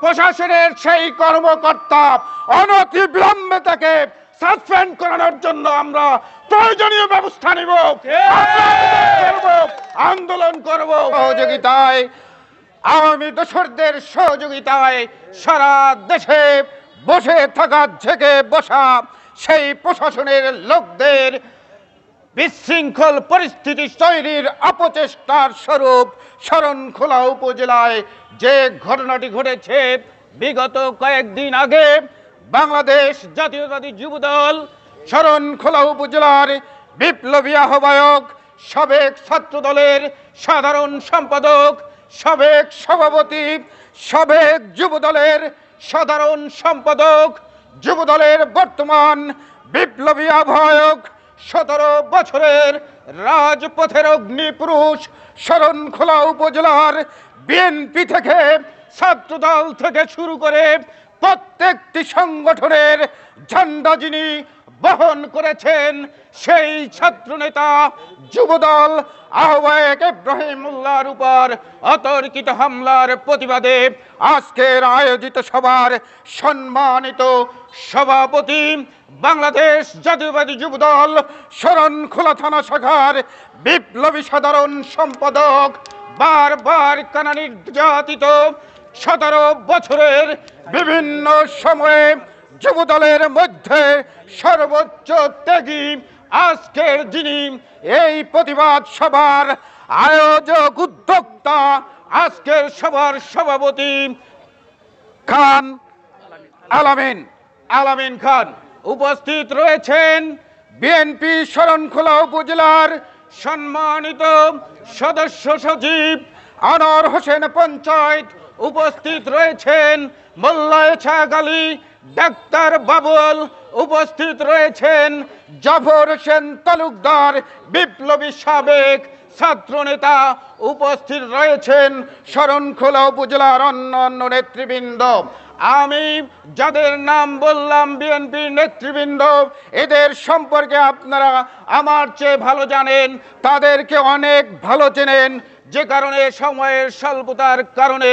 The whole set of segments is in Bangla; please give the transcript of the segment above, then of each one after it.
প্রশাসনের সেই কর্মকর্তা অনতি বিলম্বে তাকে সাসপেন্ড করানোর জন্য আমরা প্রয়োজনীয় ব্যবস্থা নিব। আন্দোলন করব। সহযোগিতায়, আওয়ামী দোসরদের সহযোগিতায় সারা দেশে বসে থাকা থেকে বসা সেই প্রশাসনের লোকদের বিশৃঙ্খল পরিস্থিতি তৈরির অপচেষ্টার স্বরূপ শরণখোলা উপজেলায় যে ঘটনাটি ঘটেছে বিগত কয়েকদিন আগে বাংলাদেশ জাতীয়তাবাদী যুবদল শরণখোলা উপজেলার বিপ্লবী আহ্বায়ক সাবেক ছাত্রদলের সাধারণ সম্পাদক, সাবেক সভাপতি, সাবেক যুবদলের সাধারণ সম্পাদক, যুবদলের বর্তমান বিপ্লবী আহ্বায়ক সতেরো বছরের রাজপথের অগ্নিপুরুষ শরণখোলা উপজেলার বিএনপি থেকে ছাত্রদল থেকে শুরু করে প্রত্যেকটি সংগঠনের ঝান্ডা যিনি বহন করেছেন সেই ছাত্রনেতা যুবদল আহ্বায়ক ইব্রাহিম ইব্রাহিমুল্লাহর উপর অতর্কিত হামলার প্রতিবাদে আজকের আয়োজিত সভার সম্মানিত সভাপতি বাংলাদেশ জাতীয়বাদী যুবদল শরণখোলা থানা শাখার বিপ্লবী সাধারণ সম্পাদক বারবার কানা নির্যাতিত সতেরো বছরের বিভিন্ন সময়ে যুবদলের মধ্যে সর্বোচ্চ ত্যাগী আজকের যিনি, এই প্রতিবাদ সভার আয়োজক উদ্যোক্তা আজকের সভার সভাপতি খান আলামিন। আলামিন খান, উপস্থিত রয়েছেন বিএনপি শরণখোলা উপজেলার সম্মানিত সদস্য সচিব আনোয়ার হোসেন পঞ্চায়েত উপস্থিত রয়েছেন মোল্লায় ছাগালি ডাক্তার বাবুল উপস্থিত রয়েছেন, জাফর হোসেন তালুকদার, বিপ্লবী সাবেক ছাত্রনেতা উপস্থিত রয়েছেন, শরণখোলা উপজেলার অন্যান্য নেতৃবৃন্দ। আমি যাদের নাম বললাম, বিএনপির নেতৃবৃন্দ, এদের সম্পর্কে আপনারা আমার চেয়ে ভালো জানেন, তাদেরকে অনেক ভালো চেনেন। যে কারণে সময়ের স্বল্পতার কারণে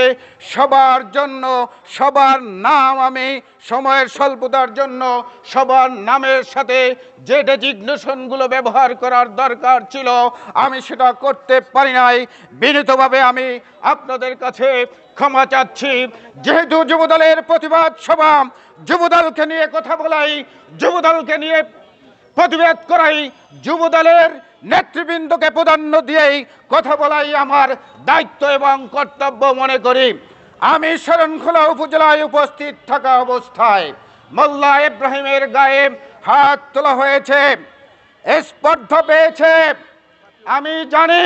সবার জন্য, সবার নাম আমি সময়ের স্বল্পতার জন্য, সবার নামের সাথে যে ডেজিগনেশনগুলো ব্যবহার করার দরকার ছিল, আমি সেটা করতে পারি নাই। বিনীতভাবে আমি আপনাদের কাছে ক্ষমা চাচ্ছি। যেহেতু যুবদলের প্রতিবাদ সভা, যুবদলকে নিয়ে কথা বলাই, যুবদলকে নিয়ে প্রতিবাদ করাই যুবদলের নেতৃবৃন্দকে প্রাধান্য দিয়েই কথা বলাই আমার দায়িত্ব এবং কর্তব্য মনে করি। আমি শরণখোলা উপজেলায় উপস্থিত থাকা অবস্থায় মোল্লা ইব্রাহিমের গায়ে হাত তোলা হয়েছে, স্পর্ধ পেয়েছে। আমি জানি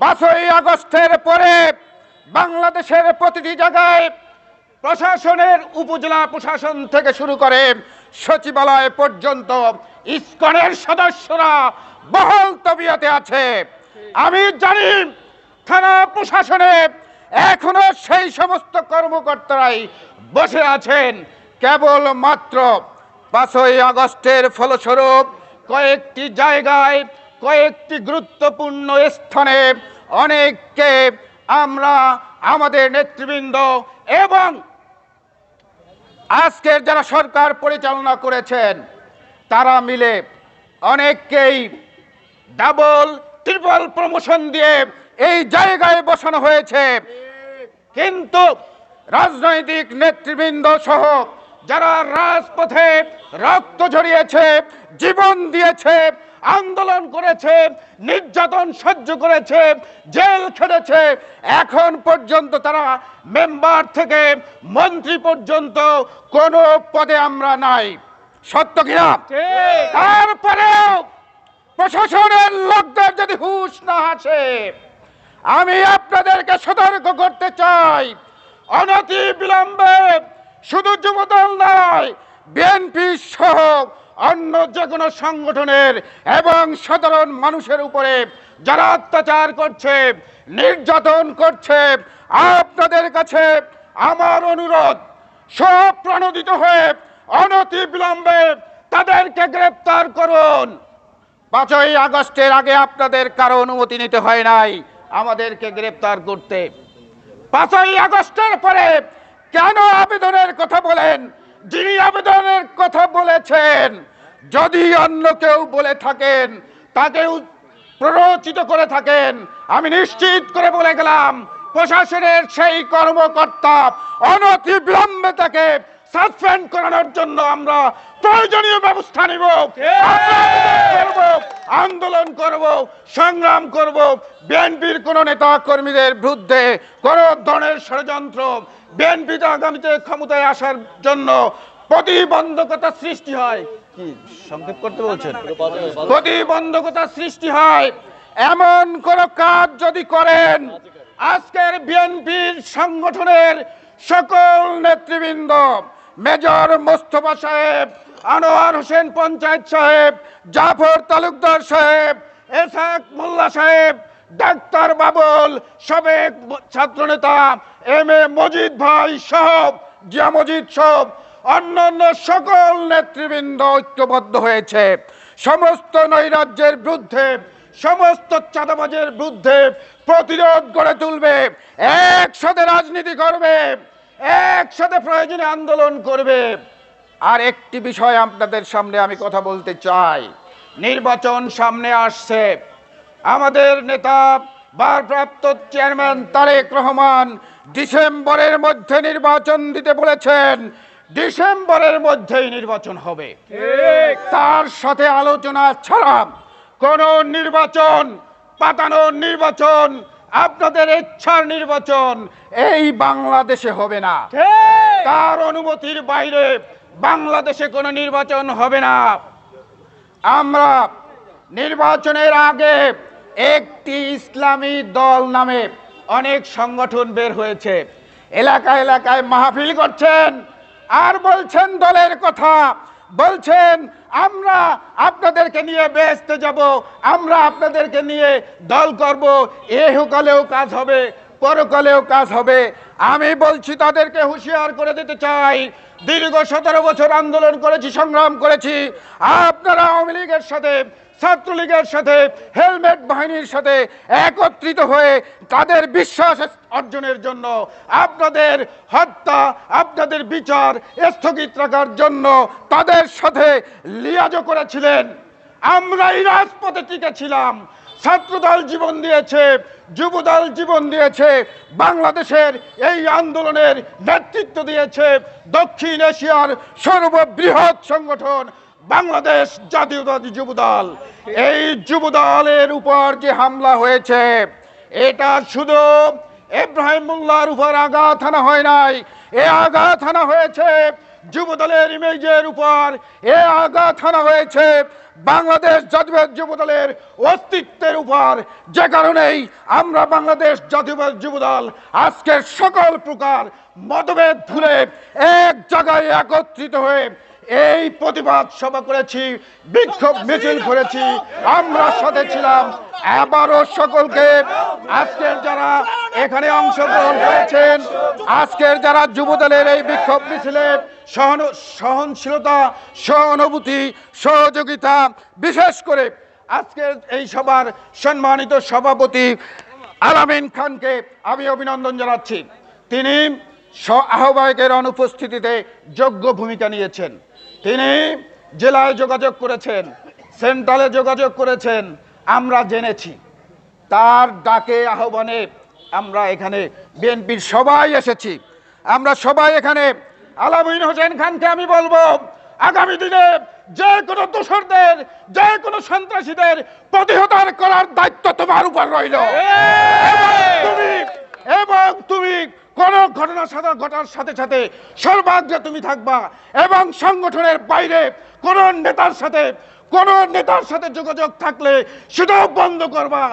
পাঁচই আগস্টের পরে বাংলাদেশের প্রতিটি জায়গায় প্রশাসনের উপজেলা প্রশাসন থেকে শুরু করে সচিবালয় পর্যন্ত ইস্কনের সদস্যরা বহল তবিয়তে আছে। আমি জানি থানা প্রশাসনে এখনও সেই সমস্ত কর্মকর্তারাই বসে আছেন। কেবল মাত্র পাঁচই আগস্টের ফলস্বরূপ কয়েকটি জায়গায়, কয়েকটি গুরুত্বপূর্ণ স্থানে অনেককে আমরা, আমাদের নেতৃবৃন্দ এবং আজকের যারা সরকার পরিচালনা করেছেন, তারা মিলে অনেককেই ডাবল, ট্রিপল প্রমোশন দিয়ে এই জায়গায় বসানো হয়েছে। কিন্তু রাজনৈতিক নেতৃবৃন্দ সহ যারা রাজপথে রক্ত ঝরিয়েছে জীবন দিয়েছে আন্দোলন করেছে নির্যাতন সহ্য করেছে জেল খেটেছে। এখন পর্যন্ত তারা মেম্বার থেকে মন্ত্রী পর্যন্ত কোনো পদে আমরা নাই। সত্য কিনা? তারপরেও প্রশাসনের লোকদের যদি হুঁশ না আসে আমি আপনাদেরকে সতর্ক করতে চাই। অনতি বিলম্বে শুধু যুবদল নয় বিএনপি সহ অন্য যে কোনো সংগঠনের এবং সাধারণ মানুষের উপরে যারা অত্যাচার করছে, নির্যাতন করছে, আপনাদের কাছে আমার অনুরোধ সব প্রণোদিত হয়ে অনতি বিলম্বে তাদেরকে গ্রেপ্তার করুন। পাঁচই আগস্টের আগে আপনাদের কারও অনুমতি নিতে হয় নাই, আমাদেরকে গ্রেপ্তার করতে। পাঁচই আগস্টের পরে কেন আবেদনের কথা বলেন? যিনি আবেদনের কথা বলেছেন, যদি অন্য কেউ বলে থাকেন, তাকে প্ররোচিত করে থাকেন, আমি নিশ্চিত করে বলে গেলাম, প্রশাসনের সেই কর্মকর্তা অনতি বিলম্বে তাকে সাসপেন্ড করানোর জন্য আমরা প্রয়োজনীয় ব্যবস্থা নিব। আন্দোলন করব সংগ্রাম করব। বিএনপির কোন নেতা কর্মীদের বিরুদ্ধে কোন ধরনের ষড়যন্ত্র বিএনপিতে আগামীতে ক্ষমতায় আসার জন্য প্রতিবন্ধকতা সৃষ্টি হয়। কি সংক্ষেপ করতে বলছেন? প্রতিবন্ধকতা সৃষ্টি হয়। এমন কোন কাজ যদি করেন আজকের বিএনপির সংগঠনের সকল নেতৃবৃন্দ মেজর মোস্তফা সাহেব, আনোয়ার হোসেন পঞ্চায়েত সাহেব, জাফর তালুকদার সাহেব, এসাক মোল্লা সাহেব, ডাক্তার বাবুল, সাবেক ছাত্রনেতা এম এ মজিদ ভাই সহ জিয়া মজিদ সব অন্যান্য সকল নেতৃবৃন্দ ঐক্যবদ্ধ হয়েছে। সমস্ত নৈরাজ্যের বিরুদ্ধে, সমস্ত চাঁদাবাজের বিরুদ্ধে প্রতিরোধ গড়ে তুলবে। একসাথে রাজনীতি করবে। একসাথে প্রয়োজনে আন্দোলন করবে। আর একটি বিষয় আপনাদের সামনে আমি কথা বলতে চাই। নির্বাচন সামনে আসছে। আমাদের নেতা ভারপ্রাপ্ত চেয়ারম্যান তারেক রহমান ডিসেম্বরের মধ্যে নির্বাচন দিতে বলেছেন। ডিসেম্বরের মধ্যেই নির্বাচন হবে। তার সাথে আলোচনা ছাড়া কোন নির্বাচন পাতানোর নির্বাচন আপনাদের ইচ্ছার নির্বাচন এই বাংলাদেশে হবে না। তার অনুমতির বাইরে বাংলাদেশে কোনো নির্বাচন হবে না। আমরা নির্বাচনের আগে একটি ইসলামী দল নামে অনেক সংগঠন বের হয়েছে। এলাকা এলাকায় মাহফিল করছেন আর বলছেন দলের কথা। বলছেন, আমরা আপনাদেরকে নিয়ে বেসতে যাব, আমরা আপনাদেরকে নিয়ে দল করব, এহকালেও কাজ হবে, পরকালেও কাজ হবে। আমি বলছি, তাদেরকে হুঁশিয়ার করে দিতে চাই। দীর্ঘ সতেরো বছর আন্দোলন করেছি, সংগ্রাম করেছি। আপনারা আওয়ামী লীগের সাথে ছাত্রলীগের সাথে, হেলমেট বাহিনীর সাথে একত্রিত হয়ে তাদের বিশ্বাস অর্জনের জন্য আপনাদের হত্যা, আপনাদের বিচার স্থগিত রাখার জন্য তাদের সাথে লিয়াজও করেছিলেন। আমরাই রাজপথে টিকেছিলাম ছাত্রদল জীবন দিয়েছে, যুবদল জীবন দিয়েছে, বাংলাদেশের এই আন্দোলনের নেতৃত্ব দিয়েছে দক্ষিণ এশিয়ার সর্ববৃহৎ সংগঠন বাংলাদেশ জাতীয়তাবাদী যুবদল। এই যুবদলের উপর যে হামলা হয়েছে, এটা শুধু ইব্রাহিম মোল্লার উপর আঘাত হানা হয় নাই। এ আঘাত হানা হয়েছে যুবদলের ইমেজের উপর। এ আঘাত হানা হয়েছে বাংলাদেশ জাতীয়বাদ যুবদলের অস্তিত্বের উপর। যে কারণেই আমরা বাংলাদেশ জাতীয়বাদ যুবদল আজকের সকল প্রকার মতভেদ ভুলে এক জায়গায় একত্রিত হয়ে এই প্রতিবাদ সভা করেছি, বিক্ষোভ মিছিল করেছি, আমরা সাথে ছিলাম, আবারও সকলকে, আজকের যারা এখানে অংশগ্রহণ করেছেন, আজকের যারা যুবদলের এই বিক্ষোভ মিছিলে সহন, সহনশীলতা, সহানুভূতি, সহযোগিতা, বিশেষ করে আজকের এই সভার সম্মানিত সভাপতি আলামিন খানকে আমি অভিনন্দন জানাচ্ছি। তিনি আহ্বায়কের অনুপস্থিতিতে যোগ্য ভূমিকা নিয়েছেন। তিনি জেলায় যোগাযোগ করেছেন সেন্ট্রালে যোগাযোগ করেছেন আমরা জেনেছি। তার ডাকে আহ্বানে আমরা এখানে বিএনপির সবাই এসেছি। আমরা সবাই এখানে আলামিন হোসেন খানকে আমি বলব আগামী দিনে যে কোনো দোসরদের যে কোনো সন্ত্রাসীদের প্রতিহতার করার দায়িত্ব তোমার উপর রইল। এবং তুমি এবং তুমি কোন ঘটনা সাধারণ ঘটার সাথে সাথে সর্বাগ্রে তুমি থাকবা এবং সংগঠনের বাইরে কোন নেতার সাথে, কোন নেতার সাথে যোগাযোগ থাকলে সেটাও বন্ধ করবা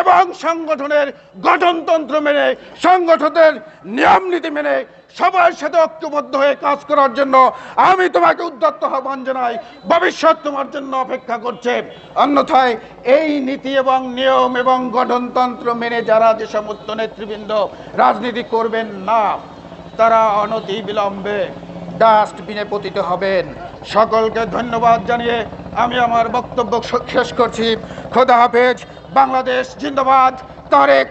এবং সংগঠনের গঠনতন্ত্র মেনে, সংগঠনের নিয়ম নীতি মেনে সবার সাথে ঐক্যবদ্ধ হয়ে কাজ করার জন্য আমি তোমাকে উদ্যত্ত আহ্বান জানাই। ভবিষ্যৎ তোমার জন্য অপেক্ষা করছে। অন্যথায় এই নীতি এবং নিয়ম এবং গঠনতন্ত্র মেনে যারা যে সমস্ত নেতৃবৃন্দ রাজনীতি করবেন না, তারা অনতি বিলম্বে ডাস্টবিনে পতিত হবেন। সকলকে ধন্যবাদ জানিয়ে আমি আমার বক্তব্য শেষ করছি। খোদা হাফেজ, বাংলাদেশ জিন্দাবাদ। তারেক